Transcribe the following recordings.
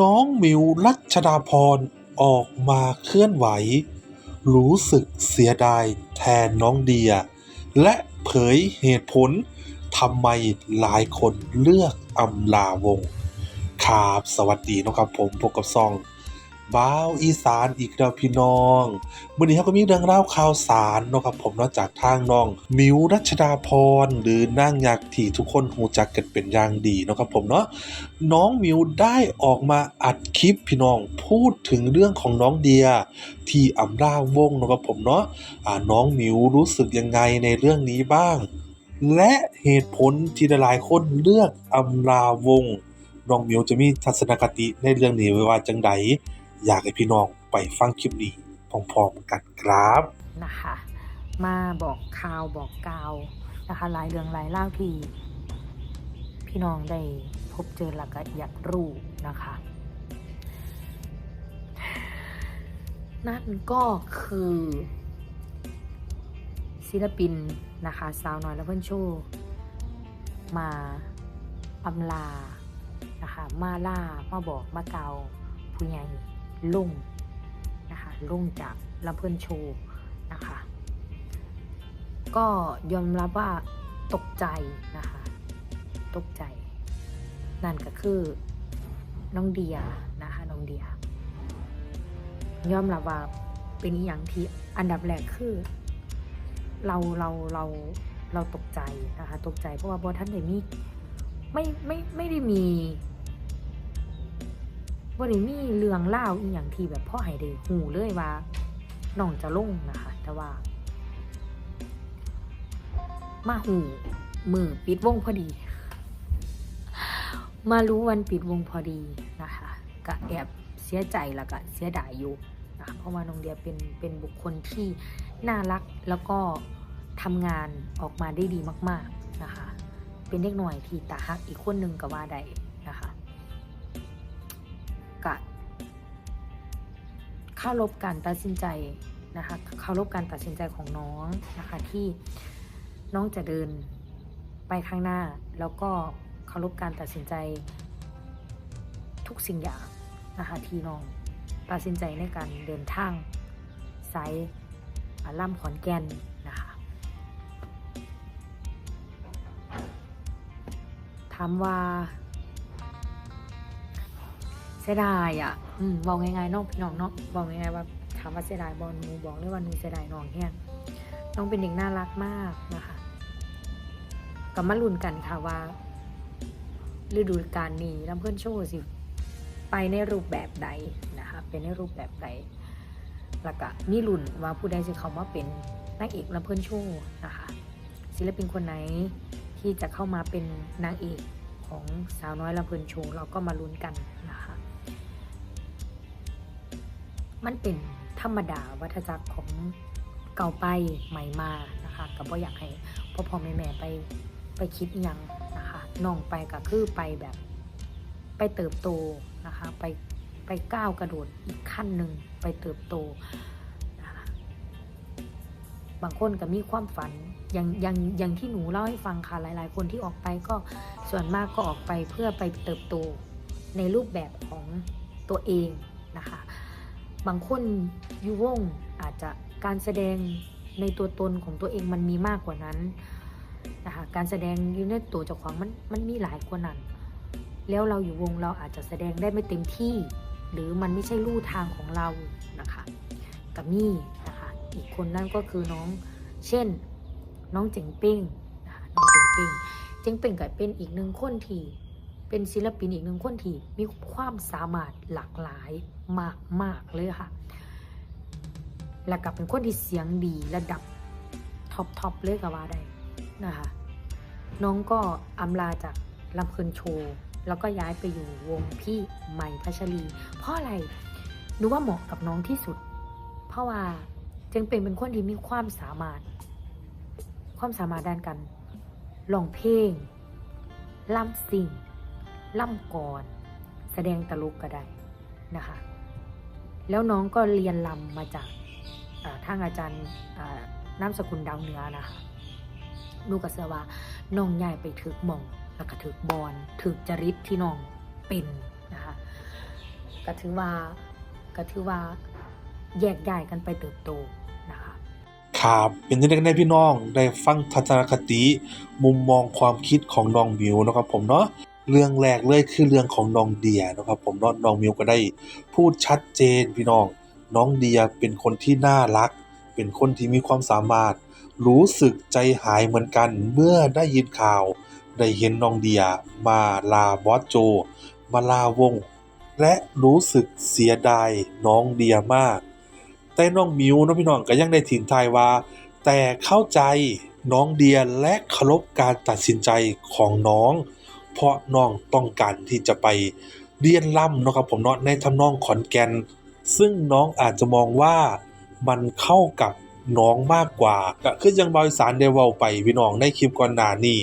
น้องมิวรัชดาพรออกมาเคลื่อนไหว รู้สึกเสียดายแทนน้องเดีย และเผยเหตุผลทำไมหลายคนเลือกอำลาวงครับสวัสดีนะครับผมพบกับซอง บ้าวอีสานอีกแล้วพี่น้องวันนี้เขาก็มีเรื่องเล่าข่าวสารเนาะครับผมนอกจากทางน้อง มิวรัชดาพรหรือนางยักษ์ที่ทุกคนหูจักกันเป็นอย่างดีเนาะครับผมเนาะน้องมิวได้ออกมาอัดคลิปพี่น้องพูดถึงเรื่องของน้องเดีย ที่อำลาวงเนาะครับผมเนาะอ่าน้องมิวรู้สึกยังไงในเรื่องนี้บ้าง และเหตุผลที่หลายคนเลือกอำลาวงน้องมิวจะมีทัศนคติในเรื่องนี้ไว้ว่าจังใด อยากให้พี่น้องไปฟังคลิปนี้พร้อมๆกันครับนะคะ มาบอกข่าวบอกกล่าวนะคะหลายเรื่องหลายเล่าที่พี่น้องได้พบเจอแล้วก็อยากรู้นะคะ นั่นก็คือศิลปินนะคะสาวน้อยและเพื่อนโชว์มาอำลานะคะมาล่ามาบอกมาเกาผู้ใหญ่ ลุงนะคะลุงจากลำเพื่นโชว์นะคะ ก็ยอมรับว่าตกใจนะคะ ตกใจ นั่นก็คือน้องเดียนะคะ น้องเดีย ยอมรับว่าเป็นอหย่างที่อันดับแรกคือ เราเราเราเราตกใจนะคะ ตกใจเพราะว่าบอท่านเดมีไม่ไม่ไม่ได้มี บอได้มีเรื่องเล่าอีหยังที่แบบพ่อให้ได้หูเลยว่าน้องจะลงนะคะ แต่ว่า มาหูมือปิดวงพอดี มารู้วันปิดวงพอดีนะคะก็แอบเสียใจแล้วก็เสียดายอยู่นะคะเพราะว่าน้องเดียเป็นเป็นบุคคลที่น่ารักแล้วก็ทำงานออกมาได้ดีมาก ๆนะคะ เป็นเด็กหน่อยที่ตาฮักอีกคนหนึ่งก็ว่าได้ นะคะกะเข้ารบการตัดสินใจนะคะเข้ารบการตัดสินใจของน้องนะคะที่น้องจะเดินไปข้างหน้า แล้วก็เคารพการตัดสินใจทุกสิ่งอย่างนะคะที่น้องตัดสินใจในการเดินทางสายอ่าล่ำขอนแก่นนะคะถามว่า เสียดายอะอืมบอกง่ายๆน้องพี่น้องเนาะบอกง่ายๆว่าถามว่าเสียดายบอลนูบอกเลยว่านูเสียดายน้องแห้งน้องเป็นเด็กน่ารักมากนะคะกับมาลุ้นกันค่ะว่า ฤดูกาลนี้ลำเพื่อนโชว์สิ ไปในรูปแบบใดนะคะเป็นในรูปแบบใดแล้วก็มีลุ้นว่าผู้ใดจะเข้ามาเป็นนางเอกลำเพื่อนโชว์นะคะศิลปินคนไหนที่จะเข้ามาเป็นนางเอกของสาวน้อยลำเพลินโชว์เราก็มาลุ้นกันนะคะ มันเป็นธรรมดาวัฏจักรของเก่าไปใหม่มานะคะกับว่าอยากให้พ่อพ่อแม่แม่ไปไปคิดยังนะคะน้องไปก็คือไปแบบไปเติบโตนะคะไปไปก้าวกระโดดอีกขั้นหนึ่งไปเติบโตนะคะบางคนก็มีความฝันอย่างอย่างอย่างที่หนูเล่าให้ฟังค่ะหลาย ๆ คนที่ออกไปก็ส่วนมากก็ออกไปเพื่อไปเติบโตในรูปแบบของตัวเองนะคะ บางคนอยู่วงอาจจะการแสดงในตัวตนของตัวเองมันมีมากกว่านั้นนะคะการแสดงอยู่ในตัวเจ้าของมันมันมีหลายกว่านั้น แล้วเราอยู่วงเราอาจจะแสดงได้ไม่เต็มที่ หรือมันไม่ใช่ลู่ทางของเรานะคะกับมี่นะคะอีกคนนั่นก็คือน้องเช่น น้องเจ๋งเป้งนะคะน้องเจ๋งเป้งเจ๋งเป้งก็เป็นอีกหนึ่งคนที่ เป็นศิลปินอีกหนึ่งคนที่มีความสามารถหลากหลายมากมากๆเลยค่ะ แล้วก็เป็นคนที่เสียงดีระดับท็อปทอปเลยก็ว่าได้นะคะ น้องก็อำลาจากลำเพลินโชว์แล้วก็ย้ายไปอยู่วงพี่ใหม่พัชรี เพราะอะไรหนูว่าเหมาะกับน้องที่สุด เพราะว่าจึงเป็นเป็นคนที่มีความสามารถ ความสามารถด้านการร้องเพลงล่ำสิ่ง ล่ำกรแสดงตลกก็ได้นะคะ แล้วน้องก็เรียนลำมาจากอ่าทางอาจารย์น้ำสกุลดาวเหนือนะคะนูกเสือว่าน้องใหญ่ไปถึกหมอง แล้วก็ถึกบอลถึกจริตที่น้องเป็นนะคะก็ถือว่าก็ถือว่าแยกย้ายกันไปเติบโตนะคะครับเป็นจังได๋กันแน่พี่น้องได้ฟังทัศนคติ มุมมองความคิดของน้องหมิวนะครับผมเนาะ เรื่องแรกเลยคือเรื่องของน้องเดียนะครับผมเนาะน้องมิวก็ได้พูดชัดเจนพี่น้อง น้องเดียเป็นคนที่น่ารัก เป็นคนที่มีความสามารถ รู้สึกใจหายเหมือนกัน เมื่อได้ยินข่าว ได้เห็นน้องเดียมาลาบอสโจ มาลาวง และรู้สึกเสียดายน้องเดียมาก แต่น้องมิวนะพี่น้องก็ยังได้ทิ้งท้ายว่า แต่เข้าใจน้องเดียและเคารพการตัดสินใจของน้อง เพราะน้องต้องการที่จะไปเรียนล่ำนะครับผมเนาะในทำนองขอนแก่น ซึ่งน้องอาจจะมองว่ามันเข้ากับน้องมากกว่าก็คือยังบอยสารได้เว้าไปพี่น้องในคลิปก่อนหน้านี้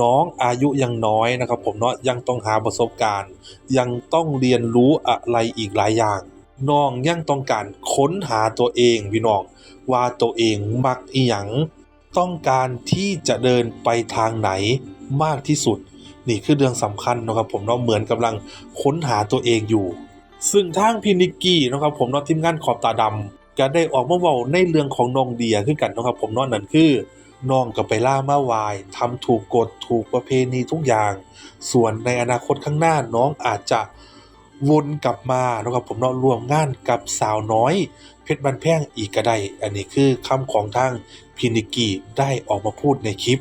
น้องอายุยังน้อยนะครับผมเนาะยังต้องหาประสบการณ์ ยังต้องเรียนรู้อะไรอีกหลายอย่าง น้องยังต้องการค้นหาตัวเองพี่น้องว่าตัวเองมักอีหยังต้องการที่จะเดินไปทางไหนมากที่สุด นี่คือเรื่องสำคัญนะครับผมเนาะเหมือนกำลังค้นหาตัวเองอยู่ ซึ่งทางพี่นิกกี้นะครับผมเนาะทีมงานขอบตาดำก็ได้ออกมาเว้าในเรื่องของน้องเดียคือกันนะครับผมเนาะนั่นคือน้องก็ไปล่ามาวายทำถูกกฎถูกประเพณีทุกอย่าง ส่วนในอนาคตข้างหน้าน้องอาจจะวนกลับมานะครับผมเนาะร่วมงานกับสาวน้อย เพชรบันแพงอีกก็ได้ อันนี้คือคำของทางพินิกีได้ออกมาพูดในคลิป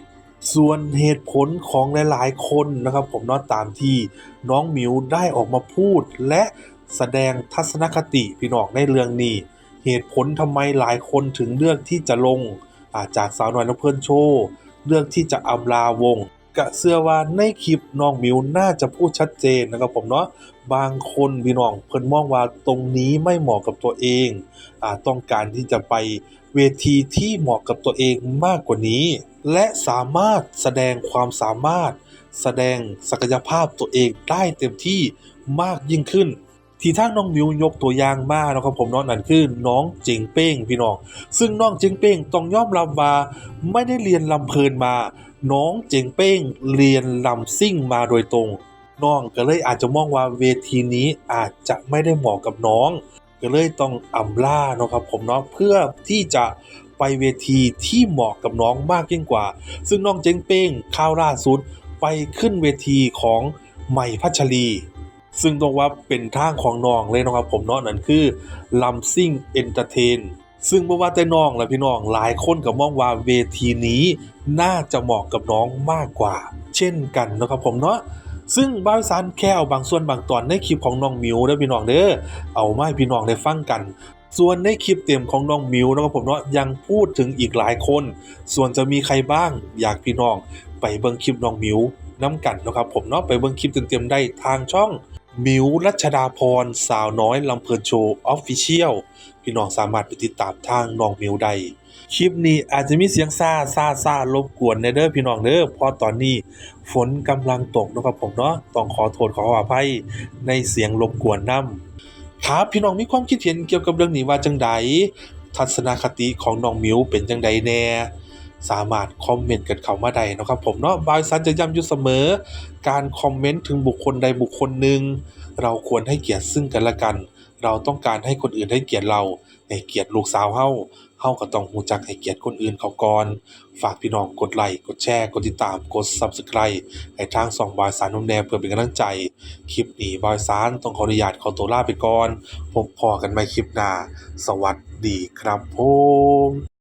ส่วนเหตุผลของหลาย ๆ คนนะครับผมเนาะตามที่น้องหมิวได้ออกมาพูด และแสดงทัศนคติพี่น้องในเรื่องนี้ เหตุผลทำไมหลายคนถึงเลือกที่จะลงาจากสาวน้อยน้ำเพื่อนโชว์เลือกที่จะอำลาวง กะเสื้อว่าในคลิปน้องมิวน่าจะพูดชัดเจนนะครับผมเนาะบางคนพี่น้องเพิ่นมองว่าตรงนี้ไม่เหมาะกับตัวเองอาจต้องการที่จะไปเวทีที่เหมาะกับตัวเองมากกว่านี้ และสามารถแสดงความสามารถ แสดงศักยภาพตัวเองได้เต็มที่มากยิ่งขึ้น ที่ทางน้องมิวยกตัวอย่างมาเนาะครับผมเนาะนั่นคือน้องจิงเป้งพี่น้อง ซึ่งน้องจิงเป้งต้องยอมรับว่าไม่ได้เรียนลำเพลินมา น้องจิงเป้งเรียนลำซิ่งมาโดยตรง น้องก็เลยอาจจะมองว่าเวทีนี้อาจจะไม่ได้เหมาะกับน้อง ก็เลยต้องอำล่าเนาะครับผมเนาะเพื่อที่จะไปเวทีที่เหมาะกับน้องมากยิ่งกว่า ซึ่งน้องเจงเป้งข้าวล่าสุดไปขึ้นเวทีของใหม่พัชรี ซึ่งต้องว่าเป็นทางของน้องเลยนะครับผมเนาะนั่นคือลำซิ่งเอนเตอร์เทนซึ่งบ่ว่าแต่น้องและพี่น้องหลายคนก็มองว่าเวทีนี้น่าจะเหมาะกับน้องมากกว่า เช่นกันนะครับผมเนาะซึ่งบ้าวอีสานแค่เอาบางส่วนบางตอนในคลิปของน้องมิวเด้อพี่น้องเด้อเอามาให้พี่น้องได้ฟังกัน ส่วนในคลิปเต็มของน้องมิวนะครับผมเนาะยังพูดถึงอีกหลายคน ส่วนจะมีใครบ้างอยากพี่น้อง ไปเบิ่งคลิปน้องมิวน้ำกันนะครับผมเนาะไปเบิ่งคลิปเต็มๆได้ทางช่อง มิวรัชดาพร สาวน้อยลำเพลินโชว์ออฟฟิเชียลพี่น้องสามารถไปติดตามทางน้องมิวได้คลิปนี้อาจจะมีเสียงซาซาซารบกวนในเด้อพี่น้องเด้อเพราะตอนนี้ฝนกำลังตกนะครับผมเนาะต้องขอโทษขออภัยในเสียงรบกวนนํครับพี่น้องมีความคิดเห็นเกี่ยวกับเรื่องนี้ว่าจังใดทัศนคติของน้องมิวเป็นจังใดแน่ สามารถคอมเมนต์กันเข้ามาได้นะครับผมเนาะบายซันจะย้ำอยู่เสมอ การคอมเมนต์ถึงบุคคลใดบุคคลหนึ่งเราควรให้เกียรติซึ่งกันและกัน เราต้องการให้คนอื่นให้เกียรติเราให้เกียรติลูกสาวเฮาเฮาก็ต้องรู้จักให้เกียรติคนอื่นเขาก่อน ฝากพี่น้องกดไลค์กดแชร์กดติดตามกด Subscribe ให้ทางสองบอยสารนมแนมเพื่อเป็นกำลังใจ คลิปนี้บอยสารต้องขออนุญาตขอตัวลาไปก่อนพบพอกันใหม่คลิปหน้า สวัสดีครับผม